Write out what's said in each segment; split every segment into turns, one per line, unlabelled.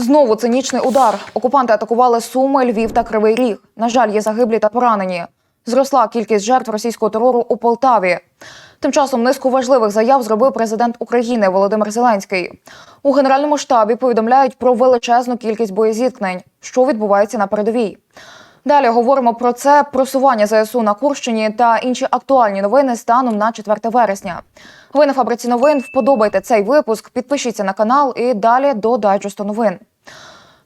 Знову цинічний удар. Окупанти атакували Суми, Львів та Кривий Ріг. На жаль, є загиблі та поранені. Зросла кількість жертв російського терору у Полтаві. Тим часом низку важливих заяв зробив президент України Володимир Зеленський. У генеральному штабі повідомляють про величезну кількість боєзіткнень, що відбувається на передовій. Далі говоримо про це, просування ЗСУ на Курщині та інші актуальні новини станом на 4 вересня. Ви на фабриці новин вподобайте цей випуск, підпишіться на канал і далі до дайджесту новин.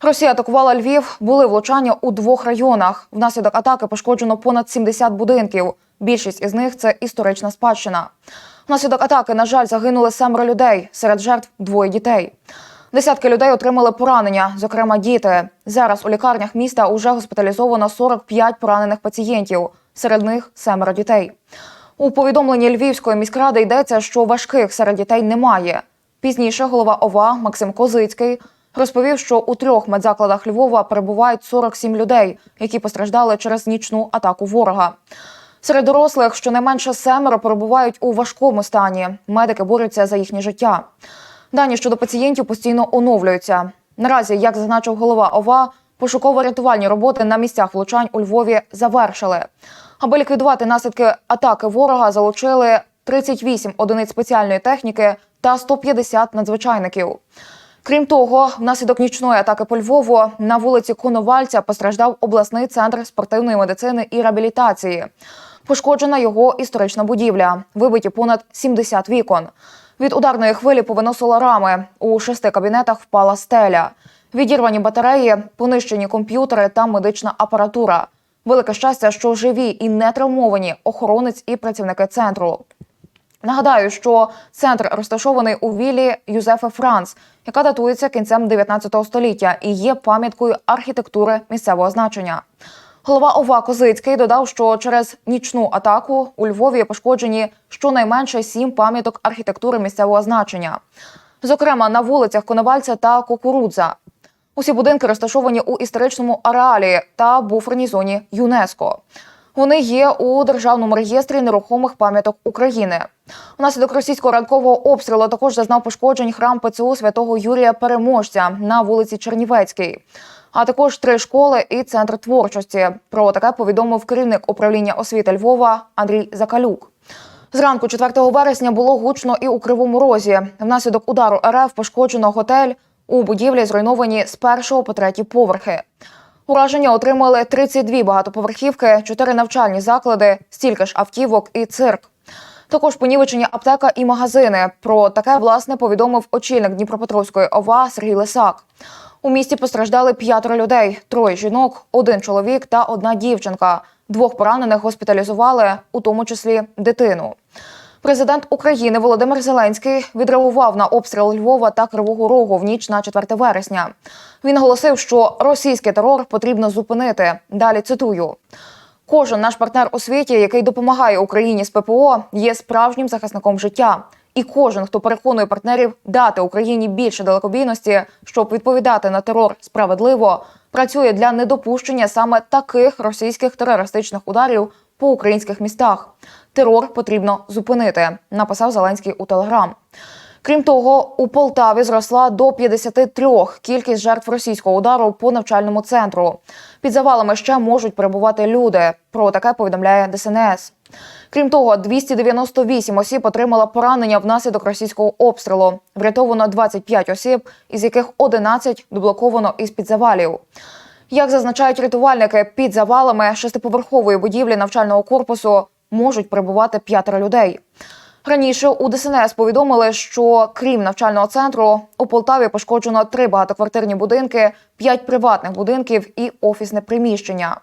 Росія атакувала Львів. Були влучання у двох районах. Внаслідок атаки пошкоджено понад 70 будинків. Більшість із них це історична спадщина. Внаслідок атаки, на жаль, загинули семеро людей. Серед жертв двоє дітей. Десятки людей отримали поранення, зокрема діти. Зараз у лікарнях міста уже госпіталізовано 45 поранених пацієнтів. Серед них семеро дітей. У повідомленні Львівської міськради йдеться, що важких серед дітей немає. Пізніше голова ОВА Максим Козицький розповів, що у трьох медзакладах Львова перебувають 47 людей, які постраждали через нічну атаку ворога. Серед дорослих щонайменше семеро перебувають у важкому стані. Медики борються за їхнє життя. Дані щодо пацієнтів постійно оновлюються. Наразі, як зазначив голова ОВА, пошуково-рятувальні роботи на місцях влучань у Львові завершили. Аби ліквідувати наслідки атаки ворога, залучили 38 одиниць спеціальної техніки та 150 надзвичайників. Крім того, внаслідок нічної атаки по Львову на вулиці Коновальця постраждав обласний центр спортивної медицини і реабілітації. Пошкоджена його історична будівля, вибиті понад 70 вікон. Від ударної хвилі повиносило рами. У шести кабінетах впала стеля. Відірвані батареї, понищені комп'ютери та медична апаратура. Велике щастя, що живі і не травмовані охоронець і працівники центру. Нагадаю, що центр розташований у вілі Юзефа Франц, яка датується кінцем 19 століття і є пам'яткою архітектури місцевого значення. Голова ОВА Козицький додав, що через нічну атаку у Львові пошкоджені щонайменше сім пам'яток архітектури місцевого значення, зокрема на вулицях Коновальця та Кукурудза. Усі будинки розташовані у історичному ареалі та буферній зоні ЮНЕСКО. Вони є у державному реєстрі нерухомих пам'яток України. Унаслідок російського ранкового обстрілу також зазнав пошкоджень храм ПЦУ святого Юрія Переможця на вулиці Чернівецькій, а також три школи і центр творчості. Про таке повідомив керівник управління освіти Львова Андрій Закалюк. Зранку 4 вересня було гучно і у Кривому Розі. Внаслідок удару РФ пошкоджено готель. У будівлі зруйновані з першого по третій поверхи. Ураження отримали 32 багатоповерхівки, 4 навчальні заклади, стільки ж автівок і цирк. Також понівечені аптека і магазини. Про таке власне повідомив очільник Дніпропетровської ОВА Сергій Лисак. У місті постраждали п'ятеро людей: троє жінок, один чоловік та одна дівчинка. Двох поранених госпіталізували, у тому числі дитину. Президент України Володимир Зеленський відреагував на обстріл Львова та Кривого Рогу в ніч на 4 вересня. Він оголосив, що російський терор потрібно зупинити. Далі цитую. Кожен наш партнер у світі, який допомагає Україні з ППО, є справжнім захисником життя. І кожен, хто переконує партнерів дати Україні більше далекобійності, щоб відповідати на терор справедливо, працює для недопущення саме таких російських терористичних ударів по українських містах. Терор потрібно зупинити, написав Зеленський у Телеграм. Крім того, у Полтаві зросла до 53 кількість жертв російського удару по навчальному центру. Під завалами ще можуть перебувати люди. Про таке повідомляє ДСНС. Крім того, 298 осіб отримала поранення внаслідок російського обстрілу. Врятовано 25 осіб, із яких 11 доблоковано із під завалів. Як зазначають рятувальники, під завалами шестиповерхової будівлі навчального корпусу можуть перебувати п'ятеро людей. Раніше у ДСНС повідомили, що крім навчального центру у Полтаві пошкоджено три багатоквартирні будинки, п'ять приватних будинків і офісне приміщення.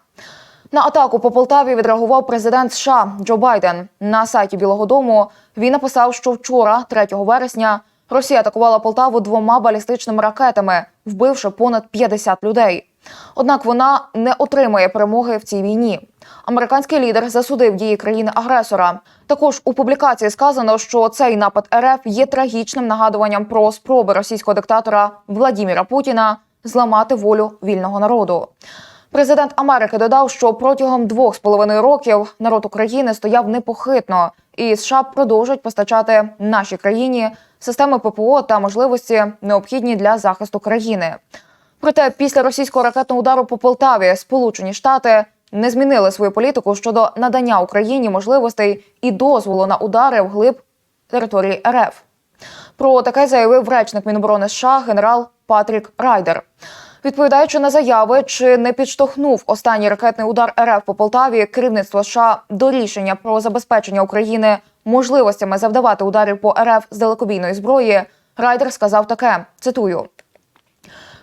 На атаку по Полтаві відреагував президент США Джо Байден. На сайті Білого Дому він написав, що вчора, 3 вересня, Росія атакувала Полтаву двома балістичними ракетами, вбивши понад 50 людей. Однак вона не отримає перемоги в цій війні. Американський лідер засудив дії країни-агресора. Також у публікації сказано, що цей напад РФ є трагічним нагадуванням про спроби російського диктатора Владіміра Путіна зламати волю вільного народу. Президент Америки додав, що протягом двох з половиною років народ України стояв непохитно, і США продовжують постачати нашій країні системи ППО та можливості необхідні для захисту країни. Проте після російського ракетного удару по Полтаві Сполучені Штати не змінили свою політику щодо надання Україні можливостей і дозволу на удари вглиб території РФ. Про таке заявив речник Міноборони США генерал Патрік Райдер. Відповідаючи на заяви, чи не підштовхнув останній ракетний удар РФ по Полтаві керівництво США до рішення про забезпечення України можливостями завдавати ударів по РФ з далекобійної зброї, Райдер сказав таке: цитую.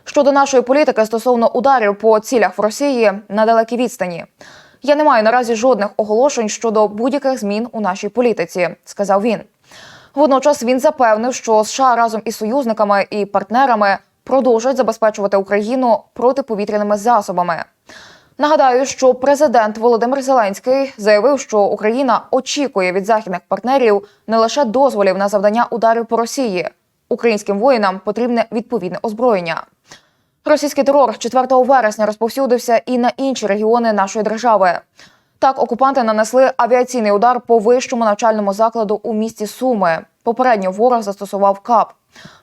Щодо нашої політики стосовно ударів по цілях в Росії на далекій відстані. Я не маю наразі жодних оголошень щодо будь-яких змін у нашій політиці, сказав він. Водночас він запевнив, що США разом із союзниками і партнерами продовжують забезпечувати Україну протиповітряними засобами. Нагадаю, що президент Володимир Зеленський заявив, що Україна очікує від західних партнерів не лише дозволів на завдання ударів по Росії. Українським воїнам потрібне відповідне озброєння. Російський терор 4 вересня розповсюдився і на інші регіони нашої держави. Так, окупанти нанесли авіаційний удар по вищому навчальному закладу у місті Суми. Попередньо ворог застосував КАП.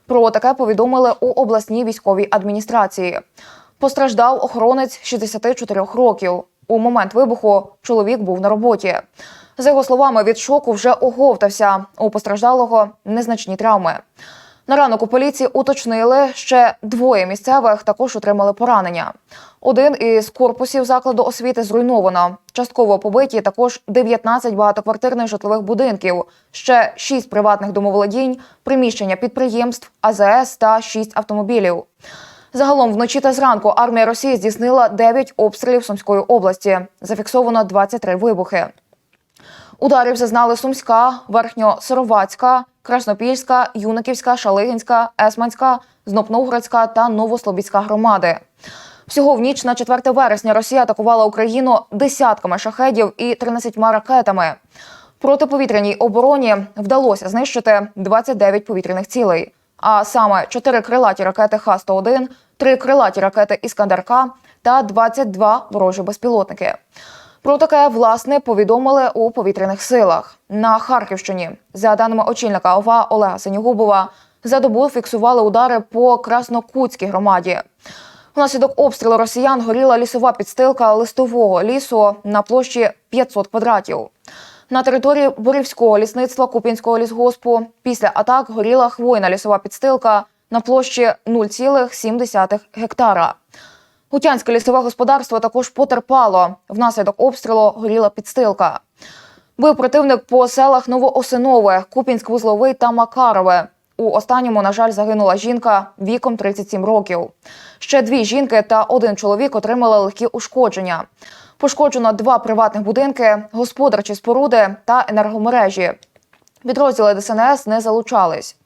Про таке повідомили у обласній військовій адміністрації. Постраждав охоронець 64 років. У момент вибуху чоловік був на роботі. За його словами, від шоку вже оговтався. У постраждалого незначні травми. На ранок у поліції уточнили, ще двоє місцевих також отримали поранення. Один із корпусів закладу освіти зруйновано. Частково побиті також 19 багатоквартирних житлових будинків, ще 6 приватних домоволодінь, приміщення підприємств, АЗС та 6 автомобілів. Загалом вночі та зранку армія Росії здійснила 9 обстрілів Сумської області. Зафіксовано 23 вибухи. Ударів зазнали Сумська, Верхньосировацька, Краснопільська, Юниківська, Шалигінська, Есманська, Знопновгородська та Новослобідська громади. Всього в ніч на 4 вересня Росія атакувала Україну десятками шахедів і 13 ракетами. Протиповітряній обороні вдалося знищити 29 повітряних цілей, а саме 4 крилаті ракети Х-101, 3 крилаті ракети Іскандер-К та 22 ворожі безпілотники. Про таке власне повідомили у повітряних силах на Харківщині. За даними очільника ОВА Олега Синігубова, за добу фіксували удари по Краснокутській громаді. Внаслідок обстрілу росіян горіла лісова підстилка листового лісу на площі 500 квадратів. На території Борівського лісництва Купінського лісгоспу після атак горіла хвойна лісова підстилка на площі 0,7 гектара. Гутянське лісове господарство також потерпало. Внаслідок обстрілу горіла підстилка. Бив противник по селах Новоосинове, Купінськ-Вузловий та Макарове. У останньому, на жаль, загинула жінка віком 37 років. Ще дві жінки та один чоловік отримали легкі ушкодження. Пошкоджено два приватних будинки, господарчі споруди та енергомережі. Підрозділи ДСНС не залучались.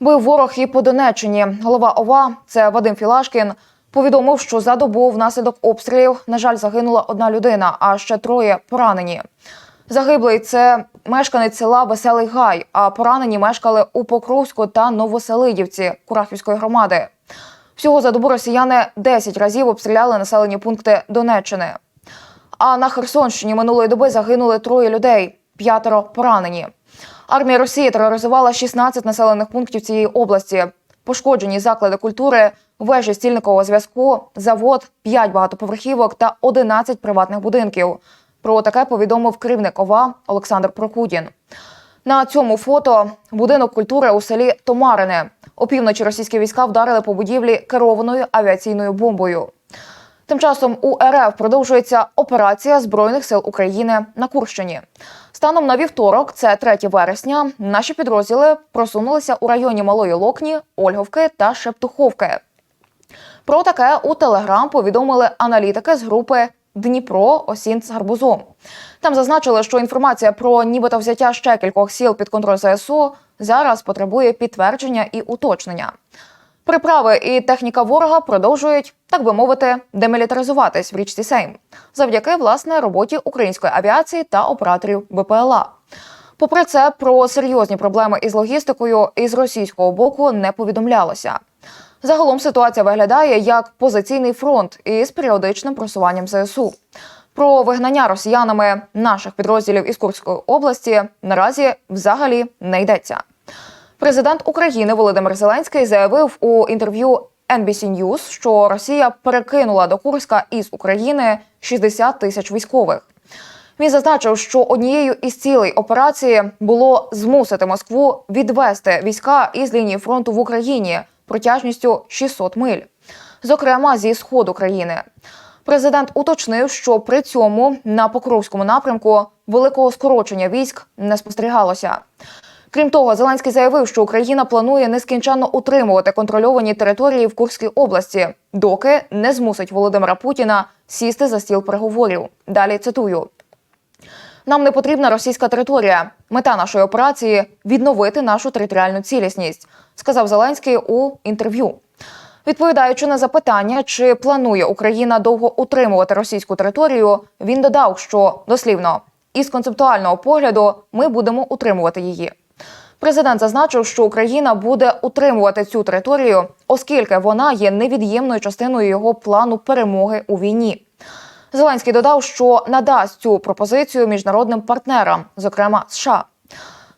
Бив ворог і по Донеччині. Голова ОВА, це Вадим Філашкін, повідомив, що за добу внаслідок обстрілів, на жаль, загинула одна людина, а ще троє поранені. Загиблий це мешканець села Веселий Гай, а поранені мешкали у Покровську та Новоселидівці Курахівської громади. Всього за добу росіяни 10 разів обстріляли населені пункти Донеччини. А на Херсонщині минулої доби загинули троє людей, п'ятеро поранені. Армія Росії тероризувала 16 населених пунктів цієї області. Пошкоджені заклади культури, вежі стільникового зв'язку, завод, 5 багатоповерхівок та 11 приватних будинків. Про таке повідомив керівник ОВА Олександр Прокудін. На цьому фото будинок культури у селі Томарине. Опівночі російські війська вдарили по будівлі керованою авіаційною бомбою. Тим часом у РФ продовжується операція Збройних сил України на Курщині. Станом на вівторок, це 3 вересня, наші підрозділи просунулися у районі Малої Локні, Ольговки та Шептуховки. Про таке у Телеграм повідомили аналітики з групи Дніпро Осінц Гарбузом. Там зазначили, що інформація про нібито взяття ще кількох сіл під контроль ЗСУ зараз потребує підтвердження і уточнення. Приправи і техніка ворога продовжують, так би мовити, демілітаризуватись в річці Сейм завдяки власне роботі української авіації та операторів БПЛА. Попри це, про серйозні проблеми із логістикою із російського боку не повідомлялося. Загалом ситуація виглядає як позиційний фронт із періодичним просуванням ЗСУ. Про вигнання росіянами наших підрозділів із Курської області наразі взагалі не йдеться. Президент України Володимир Зеленський заявив у інтерв'ю NBC News, що Росія перекинула до Курська із України 60 тисяч військових. Він зазначив, що однією із цілей операції було змусити Москву відвести війська із лінії фронту в Україні протяжністю 600 миль, зокрема зі сходу країни. Президент уточнив, що при цьому на Покровському напрямку великого скорочення військ не спостерігалося. Крім того, Зеленський заявив, що Україна планує нескінченно утримувати контрольовані території в Курській області, доки не змусить Володимира Путіна сісти за стіл переговорів. Далі цитую. Нам не потрібна російська територія. Мета нашої операції відновити нашу територіальну цілісність, сказав Зеленський у інтерв'ю. Відповідаючи на запитання, чи планує Україна довго утримувати російську територію, він додав, що дослівно із концептуального погляду ми будемо утримувати її. Президент зазначив, що Україна буде утримувати цю територію, оскільки вона є невід'ємною частиною його плану перемоги у війні. Зеленський додав, що надасть цю пропозицію міжнародним партнерам, зокрема США.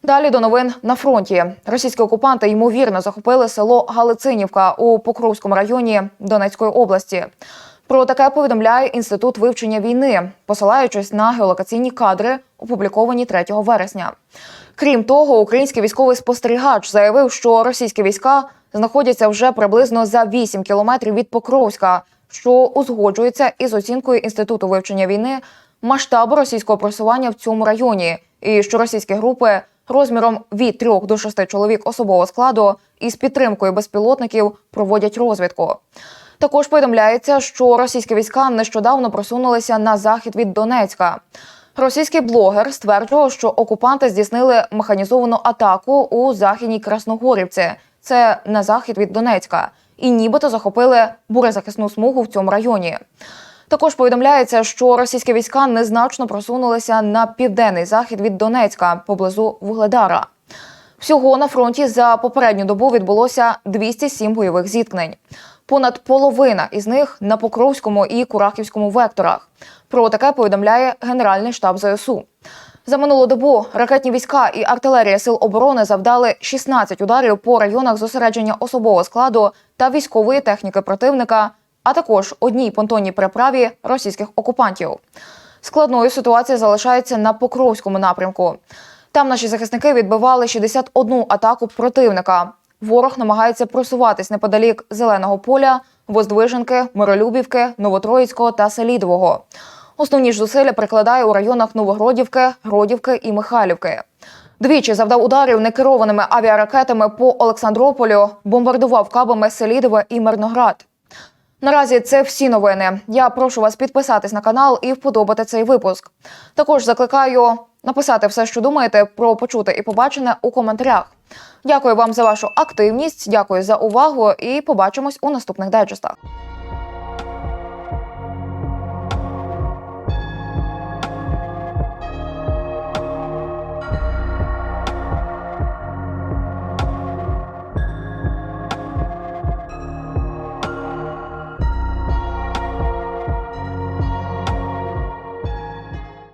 Далі до новин на фронті. Російські окупанти ймовірно захопили село Галицинівка у Покровському районі Донецької області. Про таке повідомляє інститут вивчення війни, посилаючись на геолокаційні кадри, опубліковані 3 вересня. Крім того, український військовий спостерігач заявив, що російські війська знаходяться вже приблизно за 8 кілометрів від Покровська, що узгоджується із оцінкою інституту вивчення війни масштабу російського просування в цьому районі, і що російські групи розміром від 3 до 6 чоловік особового складу із підтримкою безпілотників проводять розвідку. Також повідомляється, що російські війська нещодавно просунулися на захід від Донецька. Російський блогер стверджував, що окупанти здійснили механізовану атаку у західній Красногорівці, це на захід від Донецька, і нібито захопили бурезахисну смугу в цьому районі. Також повідомляється, що російські війська незначно просунулися на південний захід від Донецька поблизу Вугледара. Всього на фронті за попередню добу відбулося 207 бойових зіткнень. Понад половина із них на Покровському і Курахівському векторах. Про таке повідомляє Генеральний штаб ЗСУ. За минулу добу ракетні війська і артилерія сил оборони завдали 16 ударів по районах зосередження особового складу та військової техніки противника, а також одній понтонній переправі російських окупантів. Складною ситуація залишається на Покровському напрямку. Там наші захисники відбивали 61 атаку противника. Ворог намагається просуватись неподалік зеленого поля, Воздвиженки, Миролюбівки, Новотроїцького та Селідового. Основні ж зусилля прикладає у районах Новогродівки, Гродівки і Михайлівки. Двічі завдав ударів некерованими авіаракетами по Олександрополю, бомбардував кабами Селідове і Мирноград. Наразі це всі новини. Я прошу вас підписатись на канал і вподобати цей випуск. Також закликаю написати все, що думаєте про почуте і побачене у коментарях. Дякую вам за вашу активність, дякую за увагу і побачимось у наступних дайджестах.